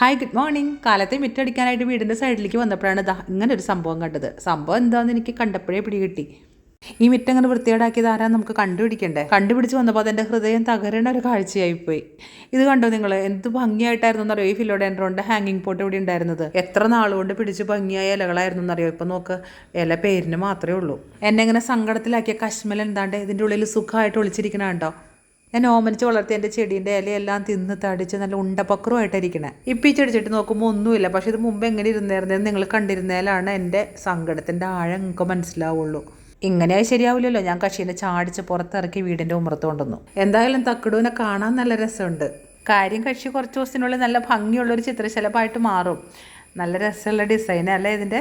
Hi good morning കാലത്തെ മിറ്റടിക്കാനായിട്ട് വീടിന്റെ സൈഡിലേക്ക് വന്നപ്പോഴാണ് ഇങ്ങനെ ഒരു സംഭവം കണ്ടത്. സംഭവം എന്താണെന്ന് എനിക്ക് കണ്ടപ്പോഴേ പിടികിട്ടി ഈ മിറ്റം അങ്ങനെ ആരാ നമുക്ക് കണ്ടുപിടിക്കണ്ടേ? കണ്ടുപിടിച്ച് വന്നപ്പോൾ അതെന്റെ ഹൃദയം തകരണ ഒരു കാഴ്ചയായിപ്പോയി. ഇത് കണ്ടോ നിങ്ങൾ എന്ത് ഭംഗിയായിട്ടായിരുന്നു എന്നറിയോ ഈ ഫിലോഡെൻഡ്രോന്റെ ഹാങ്ങിങ് പോട്ട് ഇവിടെ ഉണ്ടായിരുന്നത്. എത്ര നാളുകൊണ്ട് പിടിച്ച് ഭംഗിയായ ഇലകളായിരുന്നു എന്നറിയോ? ഇപ്പം നോക്ക് ഇല പേരിന് മാത്രമേ ഉള്ളൂ. എന്നെ ഇങ്ങനെ സങ്കടത്തിലാക്കിയ കശ്മൽ എന്താണ്ട് ഇതിന്റെ ഉള്ളിൽ സുഖമായിട്ട് ഒളിച്ചിരിക്കണ കണ്ടോ? ഞാൻ ഓമനിച്ച് വളർത്തിയ എന്റെ ചെടീന്റെ ഇലയെല്ലാം തിന്ന് തടിച്ച് നല്ല ഉണ്ടപ്പക്രമായിട്ടിരിക്കണേ ഇപ്പം ഈ ചെടിച്ചിട്ട് നോക്കുമ്പോൾ ഒന്നുമില്ല. പക്ഷേ ഇത് മുമ്പ് എങ്ങനെ ഇരുന്നായിരുന്നത് നിങ്ങൾ കണ്ടിരുന്നതിലാണ് എന്റെ സങ്കടത്തിന്റെ ആഴം നിങ്ങൾക്ക് മനസ്സിലാവുള്ളൂ. ഇങ്ങനെയായി ശരിയാവില്ലല്ലോ. ഞാൻ കഷീനെ ചാടിച്ച് പുറത്തിറക്കി വീടിന്റെ ഉമ്മറത്ത് കൊണ്ടുവന്നു. എന്തായാലും തക്കിടൂനെ കാണാൻ നല്ല രസമുണ്ട്. കാര്യം കക്ഷി കുറച്ച് ദിവസത്തിനുള്ളിൽ നല്ല ഭംഗിയുള്ളൊരു ചിത്രശലഭമായിട്ട് മാറും. നല്ല രസമുള്ള ഡിസൈനല്ലേ ഇതിന്റെ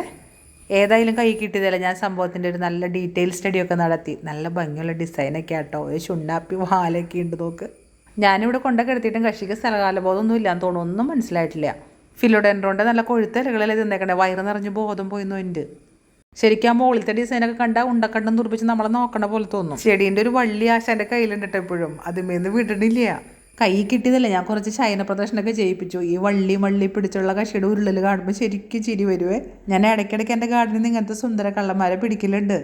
ഏതായാലും കൈ കിട്ടിയതല്ല ഞാൻ സംഭവത്തിന്റെ ഒരു നല്ല ഡീറ്റെയിൽ സ്റ്റഡി ഒക്കെ നടത്തി. നല്ല ഭംഗിയുള്ള ഡിസൈനൊക്കെ ആട്ടോ. ഒരു ചുണ്ണാപ്പി വാലൊക്കെ ഉണ്ട് നോക്ക്. ഞാനിവിടെ കൊണ്ടൊക്കെ എടുത്തിട്ടും കക്ഷിക്ക് സ്ഥലകാലബോധമൊന്നും ഇല്ലാന്ന് തോന്നുന്നു. ഒന്നും മനസ്സിലായിട്ടില്ല. ഫിലോഡെൻഡ്രോന്റെ നല്ല കൊഴുത്ത ഇലകളല്ലേ തിന്നേക്കണേ? വയറ് നിറഞ്ഞ് ബോധം പോയിന്നു എന്റെ ശരിക്കും ആ മുകളിലത്തെ ഡിസൈനൊക്കെ കണ്ടാൽ ഉണ്ടക്കണ്ടം തുറപ്പിച്ച് നമ്മളെ നോക്കണ പോലെ തോന്നും. ചെടീന്റെ ഒരു വള്ളി ആശ എന്റെ കയ്യിലുണ്ട് ട്ടോ എപ്പോഴും. അതിമേന്ന് വിടണില്ല. കൈ കിട്ടിയതല്ലേ? ഞാൻ കുറച്ച് ശയന പ്രദർശനമൊക്കെ ചെയ്യിപ്പിച്ചു. ഈ വള്ളി വള്ളി പിടിച്ചുള്ള കക്ഷിയുടെ ഉരുളിൽ കാണുമ്പോൾ ശരിക്കും ചിരി വരുവേ. ഞാൻ ഇടയ്ക്കിടയ്ക്ക് എന്റെ ഗാർഡനിൽ നിന്ന് ഇങ്ങനത്തെ സുന്ദര കള്ളന്മാരെ പിടിക്കലുണ്ട്.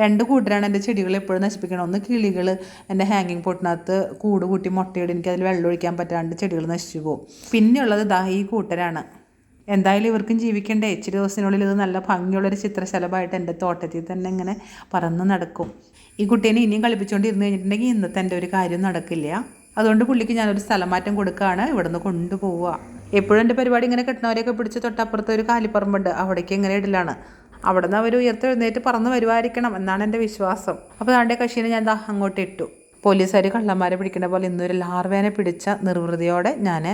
രണ്ട് കൂട്ടരാണ് എന്റെ ചെടികൾ എപ്പോഴും നശിപ്പിക്കണം. ഒന്ന് കിളികൾ എന്റെ ഹാങ്ങിങ് പൊട്ടിനകത്ത് കൂട് കൂട്ടി മുട്ടയിട്. എനിക്ക് അതിൽ വെള്ളം ഒഴിക്കാൻ പറ്റാണ്ട് ചെടികൾ നശിച്ചു പോകും. പിന്നെയുള്ളത് ദാ ഈ കൂട്ടരാണ്. എന്തായാലും ഇവർക്കും ജീവിക്കണ്ടേ? ഇച്ചിരി ദിവസത്തിനുള്ളിൽ ഇത് നല്ല ഭംഗിയുള്ളൊരു ചിത്രശലഭമായിട്ട് എന്റെ തോട്ടത്തിൽ തന്നെ ഇങ്ങനെ പറന്ന് നടക്കും. ഈ കുട്ടീനെ ഇനിയും കളിപ്പിച്ചുകൊണ്ട് ഇരുന്ന് കഴിഞ്ഞിട്ടുണ്ടെങ്കിൽ ഇന്നത്തെ എന്റെ ഒരു കാര്യം നടക്കില്ല. അതുകൊണ്ട് പുള്ളിക്ക് ഞാനൊരു സ്ഥലം മാറ്റം കൊടുക്കുകയാണ് ഇവിടെ നിന്ന് കൊണ്ടുപോവുക. എപ്പോഴും എന്റെ പരിപാടി ഇങ്ങനെ കിട്ടുന്നവരെയൊക്കെ പിടിച്ച് തൊട്ടപ്പുറത്ത് ഒരു കാലിപ്പറമ്പുണ്ട്. അവിടേക്ക് എങ്ങനെ ഇടലാണ്. അവിടെ നിന്ന് അവർ ഉയർത്തെഴുന്നേറ്റ് പറന്ന് വരുമായിരിക്കണം എന്നാണ് എന്റെ വിശ്വാസം. അപ്പോൾ അവന്റെ കശീനെ ഞാൻ അങ്ങോട്ട് ഇട്ടു. പോലീസുകാർ കള്ളന്മാരെ പിടിക്കുന്ന പോലെ ഇന്നൊരു ലാർവേനെ പിടിച്ച നിർവൃതിയോടെ ഞാൻ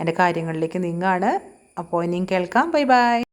എന്റെ കാര്യങ്ങളിലേക്ക് നീങ്ങാണ്. അപ്പോൾ ഇനിയും കേൾക്കാം. Bye bye.